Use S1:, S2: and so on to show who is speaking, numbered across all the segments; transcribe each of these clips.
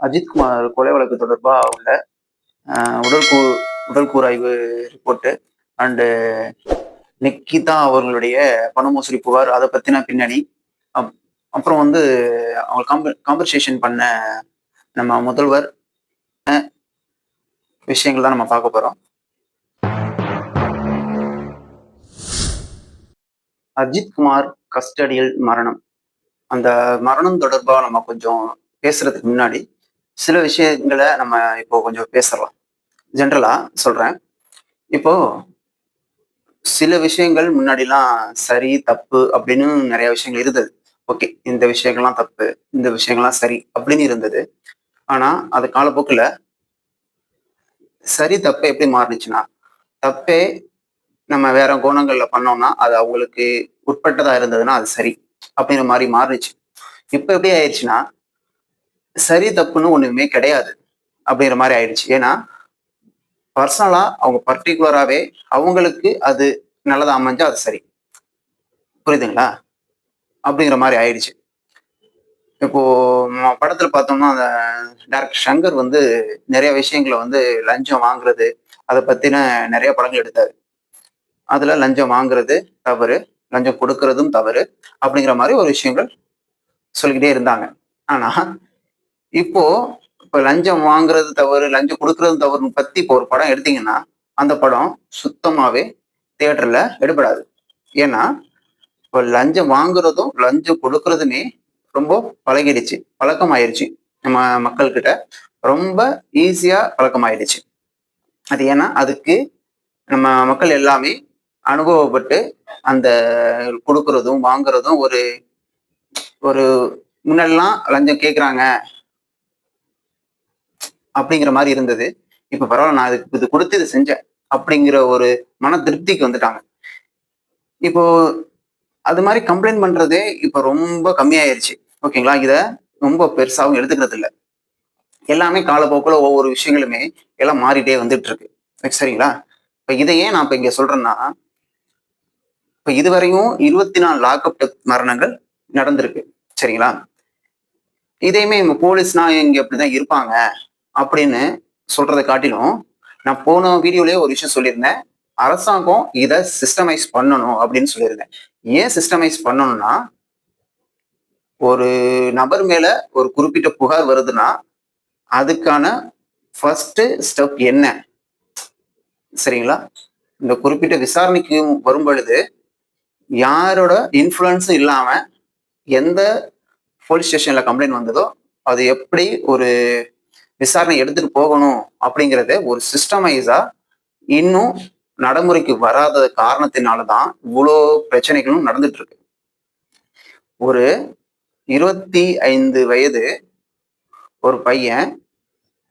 S1: அஜித்குமார் கொலை வழக்கு தொடர்பாக உள்ள உடல் கூ உடல் கூராய்வு ரிப்போர்ட்டு அண்டு நிக்கிதா அவர்களுடைய பண மோசடி புகார் அதை பற்றின பின்னணி. அப்- அப்புறம் வந்து அவங்க காம்ப காம்பன்சேஷன் பண்ண நம்ம முதல்வர் விஷயங்கள் தான் நம்ம பார்க்க போகிறோம் அஜித்குமார் கஸ்டடியில் மரணம். அந்த மரணம் தொடர்பாக நம்ம கொஞ்சம் பேசுறதுக்கு முன்னாடி சில விஷயங்களை நம்ம இப்போ கொஞ்சம் பேசலாம். ஜென்ரலா சொல்றேன். இப்போ சில விஷயங்கள் முன்னாடிலாம் சரி தப்பு அப்படின்னு நிறைய விஷயங்கள் இருந்தது. ஓகே இந்த விஷயங்கள்லாம் தப்பு இந்த விஷயங்கள்லாம் சரி அப்படின்னு இருந்தது. ஆனா அது காலப்போக்கில் சரி தப்பு எப்படி மாறுனுச்சுன்னா தப்பே நம்ம வேற கோணங்கள்ல பண்ணோம்னா அது அவங்களுக்கு உட்பட்டதா இருந்ததுன்னா அது சரி அப்படிங்கிற மாதிரி மாறுனுச்சு இப்போ எப்படி ஆயிடுச்சுன்னா சரி தப்புன்னு ஒண்ணுமே கிடையாது அப்படிங்கிற மாதிரி ஆயிடுச்சு. ஏன்னா பர்சனலா அவங்க பர்டிகுலராகவே அவங்களுக்கு அது நல்லதா அமைஞ்சா அது சரி. புரியுதுங்களா? அப்படிங்கிற மாதிரி ஆயிடுச்சு. இப்போ படத்துல பார்த்தோம்னா அந்த டேரக்டர் சங்கர் வந்து நிறைய விஷயங்களை வந்து லஞ்சம் வாங்குறது அதை பத்தின நிறைய படங்கள் எடுத்தாரு. அதுல லஞ்சம் வாங்குறது தவறு லஞ்சம் கொடுக்கறதும் தவறு அப்படிங்கிற மாதிரி ஒரு விஷயங்கள் சொல்லிக்கிட்டே இருந்தாங்க. ஆனா இப்போ இப்ப லஞ்சம் வாங்குறது தவறு லஞ்சம் கொடுக்கறது தவறுன்னு பத்தி இப்போ ஒரு படம் எடுத்தீங்கன்னா அந்த படம் சுத்தமாவே தியேட்டர்ல எடுபடாது. ஏன்னா இப்போ லஞ்சம் வாங்குறதும் லஞ்சம் கொடுக்கறதுமே ரொம்ப பழகிடுச்சு. பழக்கம் ஆயிடுச்சு நம்ம மக்கள்கிட்ட ரொம்ப ஈஸியா பழக்கமாயிடுச்சு. அது ஏன்னா அதுக்கு நம்ம மக்கள் எல்லாமே அனுபவப்பட்டு அந்த கொடுக்கறதும் வாங்குறதும் ஒரு ஒரு முன்னெல்லாம் லஞ்சம் கேட்குறாங்க அப்படிங்கிற மாதிரி இருந்தது. இப்ப பரவாயில்ல நான் இதுக்கு இது கொடுத்து இது செஞ்சேன் அப்படிங்கிற ஒரு மன திருப்திக்கு வந்துட்டாங்க. இப்போ அது மாதிரி கம்ப்ளைண்ட் பண்றதே இப்ப ரொம்ப கம்மியாயிருச்சு. ஓகேங்களா? இத ரொம்ப பெருசாவும் எடுத்துக்கிறது இல்ல எல்லாமே காலப்போக்குல ஒவ்வொரு விஷயங்களுமே எல்லாம் மாறிட்டே வந்துட்டு இருக்கு சரிங்களா? இப்ப இதையே நான் இப்ப இங்க சொல்றேன்னா இப்ப இதுவரையும் இருபத்தி நாலு லாக்அப் மரணங்கள் நடந்திருக்கு. சரிங்களா? இதையுமே நம்ம போலீஸ்னா இங்க அப்படிதான் இருப்பாங்க. அப்படின்னு சொல்றதை காட்டிலும் நான் போன வீடியோலயே ஒரு விஷயம் சொல்லியிருந்தேன். அரசாங்கம் இதை சிஸ்டமைஸ் பண்ணணும் அப்படின்னு சொல்லியிருந்தேன். ஏன் சிஸ்டமைஸ் பண்ணணும்னா ஒரு நபர் மேல ஒரு குறிப்பிட்ட புகார் வருதுன்னா அதுக்கான ஃபர்ஸ்ட் ஸ்டெப் என்ன? சரிங்களா? இந்த குறிப்பிட்ட விசாரணைக்கு வரும் பொழுது யாரோட இன்ஃப்ளூயன்ஸும் இல்லாம எந்த போலீஸ் ஸ்டேஷன்ல கம்ப்ளைண்ட் வந்ததோ அது எப்படி ஒரு விசாரணை எடுத்துட்டு போகணும் அப்படிங்கிறது ஒரு சிஸ்டமைஸா இன்னும் நடைமுறைக்கு வராத காரணத்தினால தான் இவ்வளோ பிரச்சனைகளும் நடந்துட்டு இருக்கு ஒரு இருபத்தி ஐந்து வயது ஒரு பையன்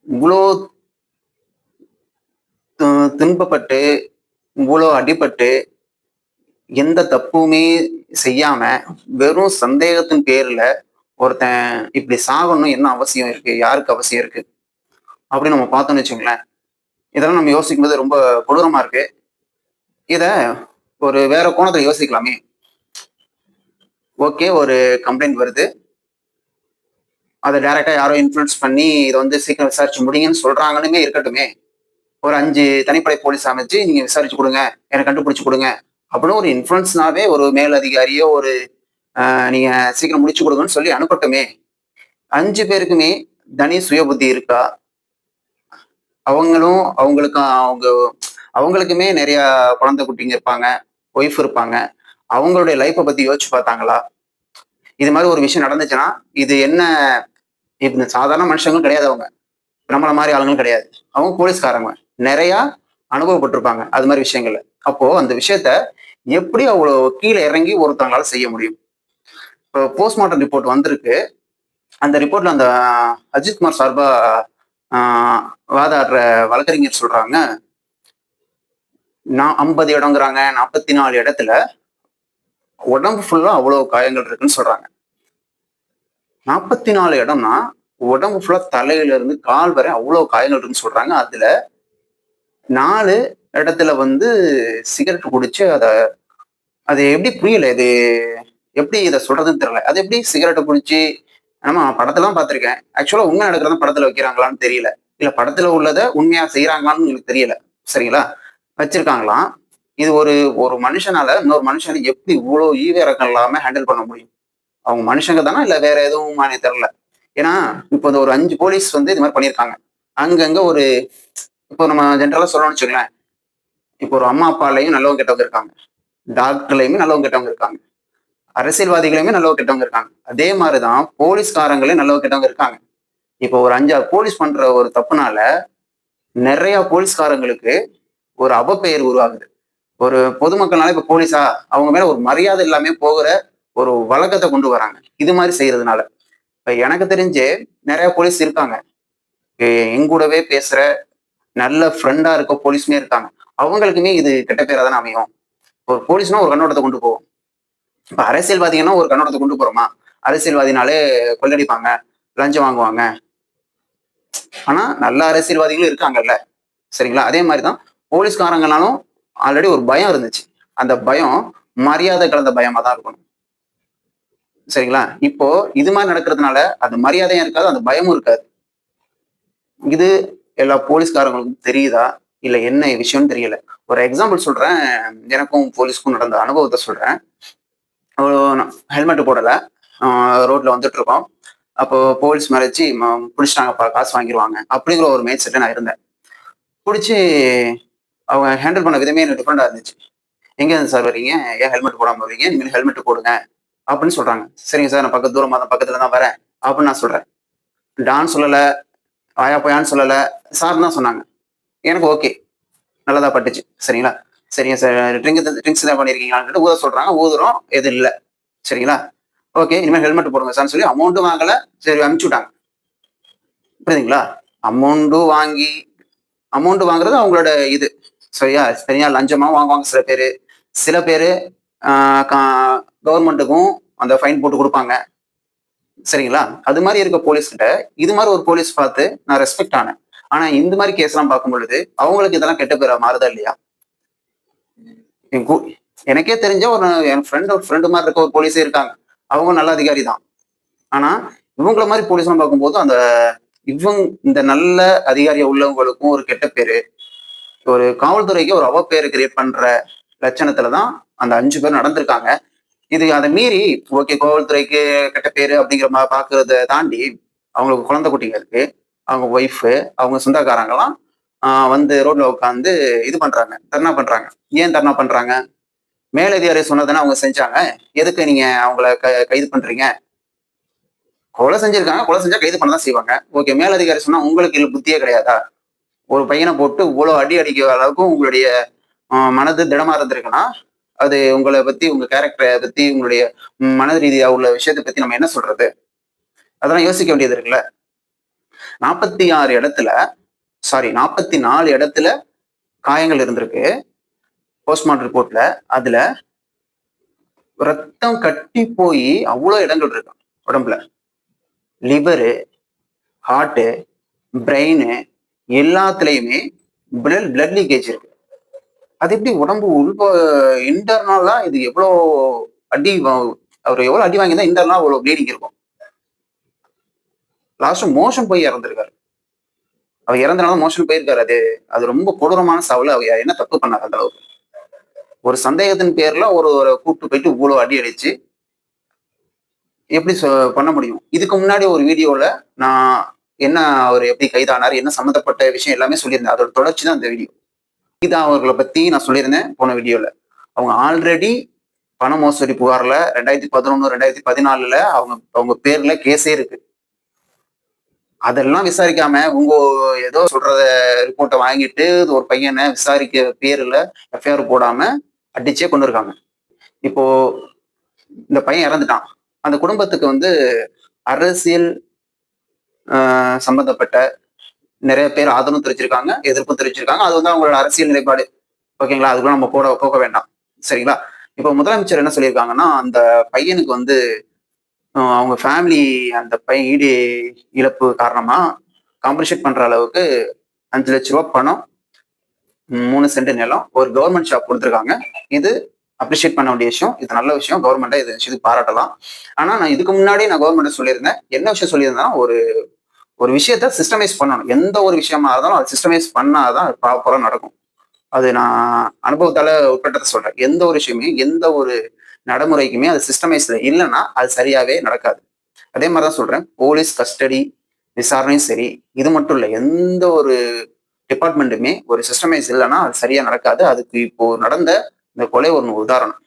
S1: இவ்வளோ து- துன்பப்பட்டு இவ்வளோ அடிபட்டு எந்த தப்புமே செய்யாம வெறும் சந்தேகத்தின் பேர்ல ஒருத்தன் இப்படி சாகணும் என்ன அவசியம் இருக்கு யாருக்கு அவசியம் இருக்கு? அப்படின்னு நம்ம பார்த்தோம்னு வச்சுங்களேன் இதெல்லாம் நம்ம யோசிக்கும் போது ரொம்ப கொடூரமா இருக்கு. இத ஒரு வேற கோணத்துல யோசிக்கலாமே. ஓகே ஒரு கம்ப்ளைண்ட் வருது. அதை டைரக்டா யாரோ இன்ஃப்ளூயன்ஸ் பண்ணி இதை வந்து சீக்கிரம் விசாரிச்சு முடிங்கன்னு சொல்றாங்கன்னுமே இருக்கட்டுமே. ஒரு அஞ்சு தனிப்படை போலீஸ் அமைச்சு நீங்க விசாரிச்சு கொடுங்க. எனக்கு கண்டுபிடிச்சு கொடுங்க. அப்படின்னு ஒரு இன்ஃபுளுன்ஸ்னாவே ஒரு மேல் அதிகாரியோ ஒரு நீங்க சீக்கிரம் முடிச்சு கொடுங்கன்னு சொல்லி அனுப்பட்டுமே. அஞ்சு பேருக்குமே தனி சுய புத்தி இருக்கா? அவங்களும் அவங்களுக்கும் அவங்க அவங்களுக்குமே நிறைய குழந்தை குட்டிங்க இருப்பாங்க ஒய்ஃப் இருப்பாங்க. அவங்களுடைய லைஃப்பை பத்தி யோசிச்சு பார்த்தாங்களா? இது மாதிரி ஒரு விஷயம் நடந்துச்சுன்னா இது என்ன இது சாதாரண மனுஷங்களும் கிடையாது அவங்க. நம்மள மாதிரி ஆளுங்களும் கிடையாது. அவங்க போலீஸ்காரங்க. நிறைய அனுபவப்பட்டிருப்பாங்க அது மாதிரி விஷயங்கள்ல. அப்போ அந்த விஷயத்த எப்படி அவ்வளோ கீழே இறங்கி ஒருத்தவங்களால செய்ய முடியும்? இப்போ போஸ்ட்மார்ட்டம் ரிப்போர்ட் வந்திருக்கு. அந்த ரிப்போர்ட்ல அந்த அஜித்குமார் சார்பா வாதாடுற வழக்கறிஞர் சொல்றாங்க. நான் ஐம்பது இடங்கிறாங்க நாற்பத்தி நாலு இடத்துல உடம்பு ஃபுல்லா அவ்வளோ காயங்கள் இருக்குன்னு சொல்றாங்க. நாற்பத்தி நாலு இடம்னா உடம்பு ஃபுல்லா தலையில இருந்து கால் வரை அவ்வளோ காயங்கள் இருக்குன்னு சொல்றாங்க. அதுல நாலு இடத்துல வந்து சிகரெட் குடிச்சு அதை அது எப்படி புரியல இது? எப்படி இதை சொல்றதுன்னு தெரியல. அது எப்படி சிகரெட்டை குடிச்சு ஆமா படத்துல தான் பார்த்திருக்கேன் ஆக்சுவலா உண்மை நடக்கிறத படத்துல வைக்கிறாங்களான்னு தெரியல. இல்ல படத்துல உள்ளதை உண்மையா செய்யறாங்களான்னு எனக்கு தெரியல. சரிங்களா? வச்சிருக்காங்களாம் இது ஒரு ஒரு மனுஷனால இன்னொரு மனுஷனை எப்படி இவ்வளவு ஈவிரக்கம் இல்லாம ஹேண்டில் பண்ண முடியும்? அவங்க மனுஷங்க தானா? இல்ல வேற எதுவும் தெரியல. ஏன்னா இப்போ இந்த ஒரு அஞ்சு போலீஸ் வந்து இது மாதிரி பண்ணியிருக்காங்க. அங்கங்க ஒரு இப்போ நம்ம ஜென்ரலா சொல்லணும்னு வச்சுக்கோங்களேன். இப்போ ஒரு அம்மா அப்பாலையும் நல்லவங்க கெட்டவங்க இருக்காங்க. டாக்டர்லையுமே நல்லவங்க கெட்டவங்க இருக்காங்க. அரசியல்வாதிகளுமே நல்லவ கெட்டவங்க இருக்காங்க. அதே மாதிரிதான் போலீஸ்காரங்களே நல்லவ கெட்டவங்க இருக்காங்க. இப்போ ஒரு அஞ்சாறு போலீஸ் பண்ற ஒரு தப்புனால நிறைய போலீஸ்காரங்களுக்கு ஒரு அவப்பெயர் உருவாகுது. ஒரு பொதுமக்கள்னால இப்ப போலீஸா அவங்க மேல ஒரு மரியாதை எல்லாமே போகிற ஒரு வழக்கத்தை கொண்டு வராங்க. இது மாதிரி செய்யறதுனால. இப்ப எனக்கு தெரிஞ்சு நிறைய போலீஸ் இருக்காங்க. எங்கூடவே பேசுற நல்ல ஃப்ரெண்டா இருக்க போலீஸுமே இருக்காங்க. அவங்களுக்குமே இது கெட்ட பேரா தானே அமையும். ஒரு போலீஸ்னா ஒரு கண்ணோட்டத்தை கொண்டு போவோம் இப்ப அரசியல்வாதிங்கன்னா ஒரு கண்ணோடத்தை கொண்டு போறோமா? அரசியல்வாதினாலே கொள்ளடிப்பாங்க லஞ்சம் வாங்குவாங்க. ஆனா நல்ல அரசியல்வாதிகளும் இருக்காங்கல்ல? சரிங்களா? அதே மாதிரிதான் போலீஸ்காரங்கனாலும் ஆல்ரெடி ஒரு பயம் இருந்துச்சு. அந்த பயம் மரியாதை கலந்த பயமா தான் இருக்கணும். சரிங்களா? இப்போ இது மாதிரி நடக்கிறதுனால அந்த மரியாதையும் இருக்காது அந்த பயமும் இருக்காது. இது எல்லா போலீஸ்காரங்களுக்கும் தெரியுதா? இல்ல என்ன விஷயம்னு தெரியல. ஒரு எக்ஸாம்பிள் சொல்றேன். எனக்கும் போலீஸ்க்கும் நடந்த அனுபவத்தை சொல்றேன். ஹெல்மெட் போடல. ரோட்ல வந்துட்டு இருக்கோம் அப்போ போலீஸ் மறைச்சு பிடிச்சிட்டாங்கப்பா காசு வாங்கிடுவாங்க அப்படிங்கிற ஒரு மைண்ட் செட்டில் நான் இருந்தேன். பிடிச்சி அவங்க ஹேண்டில் பண்ண விதமே எனக்கு டிஃப்ரெண்டாக இருந்துச்சு. எங்கே இருந்து சார் வரீங்க ஏன் ஹெல்மெட் போடாமல் வரீங்க நீங்கள் ஹெல்மெட் போடுங்க. அப்படின்னு சொல்கிறாங்க சரிங்க சார் நான் பக்கத்து தூரமாக தான் பக்கத்தில் தான் வரேன். அப்படின்னு நான் சொல்கிறேன் டான் சொல்லலை. ஆயா போயான்னு சொல்லலை. சார் தான் சொன்னாங்க. எனக்கு ஓகே நல்லதாக பட்டுச்சு. சரிங்களா? சரிங்க சார் ட்ரிங்க் ட்ரிங்க்ஸ் தான் பண்ணியிருக்கீங்களான்னு ஊத சொல்றாங்க. ஊதுறோம். எது இல்லை. சரிங்களா? ஓகே இனிமேல் ஹெல்மெட் போடுங்க சார்னு சொல்லி அமௌண்ட்டும் வாங்கல. சரி அனுப்பிச்சு விட்டாங்க புரியுதுங்களா அமௌண்ட்டும் வாங்கி அமௌண்ட் வாங்குறது அவங்களோட இது. சரியா? சரியா லஞ்சமாக வாங்குவாங்க சில பேர். சில பேர் கவர்மெண்ட்டுக்கும் அந்த ஃபைன் போட்டு கொடுப்பாங்க. சரிங்களா? அது மாதிரி இருக்க போலீஸ்கிட்ட இது மாதிரி ஒரு போலீஸ் பார்த்து நான் ரெஸ்பெக்ட் ஆனேன். ஆனால் இந்த மாதிரி கேஸ்லாம் பார்க்கும் பொழுது அவங்களுக்கு இதெல்லாம் கெட்ட பேரா மாறுதா இல்லையா? எனக்கே தெரிஞ்ச ஒரு என் ஃப்ரெண்ட் ஒரு ஃப்ரெண்டு மாதிரி இருக்க ஒரு போலீஸே இருக்காங்க. அவங்க நல்ல அதிகாரி தான். ஆனா இவங்கள மாதிரி போலீஸ்லாம் பார்க்கும்போது அந்த இவங்க இந்த நல்ல அதிகாரியா உள்ளவங்களுக்கும் ஒரு கெட்ட பேரு. ஒரு காவல்துறைக்கு ஒரு அவப்பேரு கிரியேட் பண்ற லட்சணத்துல தான் அந்த அஞ்சு பேர் நடந்திருக்காங்க. இது அதை மீறி ஓகே காவல்துறைக்கு கெட்ட பேரு அப்படிங்கிற மாதிரி பாக்குறத தாண்டி அவங்களுக்கு குழந்தை குட்டிங்களுக்கு அவங்க ஒய்ஃபு அவங்க சொந்தக்காரங்களாம் வந்து ரோட்ல உட்காந்து இது பண்றாங்க தர்ணா பண்றாங்க. ஏன் தர்ணா பண்றாங்க? மேலதிகாரி சொன்னதானே அவங்க செஞ்சாங்க. எதுக்கு நீங்க அவங்கள க- கைது பண்றீங்க? கொலை செஞ்சிருக்காங்க கொலை செஞ்சா கைது பண்ண தான் செய்வாங்க. ஓகே மேலதிகாரி சொன்னா உங்களுக்கு இல்லை புத்தியே கிடையாதா? ஒரு பையனை போட்டு இவ்வளவு அடி அடிக்கிற அளவுக்கு உங்களுடைய மனது திடமா இருந்திருக்குன்னா அது உங்களை பத்தி உங்க கேரக்டரை பத்தி உங்களுடைய மன ரீதியா உள்ள விஷயத்தை பத்தி நம்ம என்ன சொல்றது? அதெல்லாம் யோசிக்க வேண்டியது இருக்குல்ல? நாற்பத்தி ஆறு இடத்துல சாரி நாற்பத்தி நாலு இடத்துல காயங்கள் இருந்திருக்கு. போஸ்ட்மார்டம் ரிப்போர்ட்ல அதுல ரத்தம் கட்டி போய் அவ்வளோ இடங்கள் இருக்கு உடம்புல. லிவரு ஹார்ட்டு பிரெயின் எல்லாத்துலேயுமே பிளட் பிளட் லீக்கேஜ் இருக்கு. அது எப்படி உடம்பு உள்ப இன்டர்னலா இது எவ்வளோ அடி அவர் எவ்வளோ அடி வாங்கியிருந்தா இன்டர்னலா அவ்வளோ ப்ளீடிங் இருக்கும்? லாஸ்ட் மோஷன் போய் இறந்துருக்காரு. அவர் இறந்தனால மோஷன் போயிருக்காரு. அது அது ரொம்ப கொடூரமான சாவுல அவர் என்ன தப்பு பண்ணாரு அந்த அளவுக்கு? ஒரு சந்தேகத்தின் பேர்ல ஒரு ஒரு கூட்டு போயிட்டு இவ்வளவு அடி அடிச்சு எப்படி சொ- பண்ண முடியும்? இதுக்கு முன்னாடி ஒரு வீடியோல நான் என்ன அவர் எப்படி கைதானார் என்ன சம்மந்தப்பட்ட விஷயம் எல்லாமே சொல்லியிருந்தேன். அதோட தொடர்ச்சி தான் அந்த வீடியோ. கீதா அவர்களை பத்தி நான் சொல்லியிருந்தேன் போன வீடியோல. அவங்க ஆல்ரெடி பண மோசடி புகார்ல ரெண்டாயிரத்தி பதினொன்னு ரெண்டாயிரத்தி பதினாலுல அவங்க அவங்க பேர்ல கேஸே இருக்கு. அதெல்லாம் விசாரிக்காம உங்க ஏதோ சொல்றத ரிப்போர்ட்டை வாங்கிட்டு ஒரு பையனை விசாரிக்க பேர்ல எஃப்ஐஆர் போடாம அடிச்சே கொண்டு இருக்காங்க. இப்போ இந்த பையன் இறந்துட்டான். அந்த குடும்பத்துக்கு வந்து அரசியல் சம்பந்தப்பட்ட நிறைய பேர் ஆதரவு தெரிவிச்சிருக்காங்க எதிர்ப்பு தெரிவிச்சிருக்காங்க அது வந்து அவங்களோட அரசியல் நிலைப்பாடு. ஓகேங்களா அதுக்குள்ள நம்ம போட போக வேண்டாம். சரிங்களா? இப்போ முதலமைச்சர் என்ன சொல்லியிருக்காங்கன்னா அந்த பையனுக்கு வந்து அவங்க ஃபேமிலி அந்த பையன் ஈடு இழப்பு காரணமாக காம்பன்சேட் பண்ற அளவுக்கு அஞ்சு லட்ச ரூபா பணம் மூணு சென்ட் நிலம் ஒரு கவர்மெண்ட் ஷாப் கொடுத்துருக்காங்க. இது அப்ரிஷியேட் பண்ண வேண்டிய விஷயம். இது நல்ல விஷயம். கவர்மெண்ட்டை இது விஷயத்துக்கு பாராட்டலாம். ஆனால் நான் இதுக்கு முன்னாடி நான் கவர்மெண்ட்டை சொல்லியிருந்தேன். என்ன விஷயம் சொல்லியிருந்தேன்னா ஒரு ஒரு விஷயத்த சிஸ்டமைஸ் பண்ணணும். எந்த ஒரு விஷயமா இருந்தாலும் அது சிஸ்டமைஸ் பண்ணாதான் ப்ராப்பராக நடக்கும். அது நான் அனுபவத்தால உட்பட்டதை சொல்றேன். எந்த ஒரு விஷயமே எந்த ஒரு நடைமுறைக்குமே அது சிஸ்டமைஸ்ல இல்லைன்னா அது சரியாவே நடக்காது. அதே மாதிரி தான் சொல்றேன். போலீஸ் கஸ்டடி விசாரணையும் சரி இது மட்டும் இல்லை எந்த ஒரு டிபார்ட்மெண்ட்டுமே ஒரு சிஸ்டமைஸ் இல்லைன்னா அது சரியா நடக்காது. அதுக்கு இப்போ நடந்த இந்த கொலை ஒரு உதாரணம்.